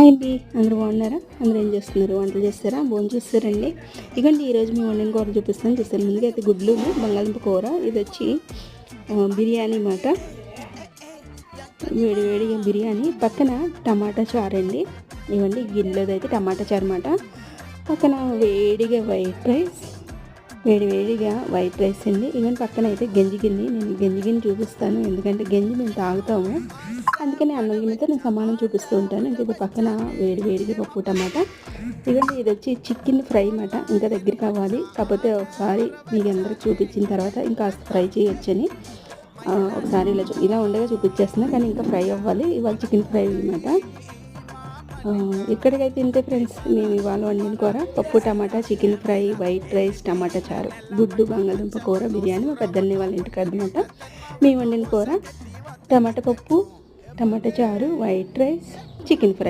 Hi అండి. అందరూ బాగున్నారా? అందరూ ఏం చేస్తున్నారు? వంటలు చేస్తారా? భోజనం చేస్తారండి. ఇకండి ఈరోజు మేము వండిన కూర చూపిస్తాను. చూస్తాను. ముందుగా అయితే గుడ్లు బంగాళదుంప కూర. ఇది వచ్చి బిర్యానీ మాట వేడి వేడిగా బిర్యానీ. పక్కన టమాటా చారు అండి. ఇవ్వండి గిన్నెలోది అయితే టమాటా చారు అనమాట పక్కన వేడిగా వైట్ రైస్. వేడి వేడిగా వైట్ రైస్ అండి. ఇవన్నీ పక్కన అయితే గంజి గిన్నె. నేను గంజి గిన్నె చూపిస్తాను. ఎందుకంటే గంజి మేము తాగుతాము. అందుకని అన్నం గిన్నెతో నేను సమానం చూపిస్తూ ఉంటాను. ఇంకా ఇది పక్కన వేడి వేడిగా పప్పు టమాటా. ఇదండి ఇది వచ్చి చికెన్ ఫ్రై అన్నమాట. ఇంకా దగ్గర కావాలి. కాకపోతే ఒకసారి మీకు అందరికి చూపించిన తర్వాత ఇంకా ఫ్రై చేయొచ్చని ఒకసారి ఇలా ఇలా ఉండగా చూపించేస్తున్నా. కానీ ఇంకా ఫ్రై అవ్వాలి. ఇవాళ చికెన్ ఫ్రై అనమాట ఇక్కడికైతే ఇంతే ఫ్రెండ్స్ మేము ఇవాళ వండిన కూర పప్పు tomato chicken fry white rice tomato చారు. గుడ్డు బంగాళదుంప కూర బిర్యానీ మా పెద్దల్ని వాళ్ళ ఇంటికి అనమాట మేము వండిన కూర టమాటా పప్పు టమాటా చారు వైట్ రైస్ చికెన్ ఫ్రై.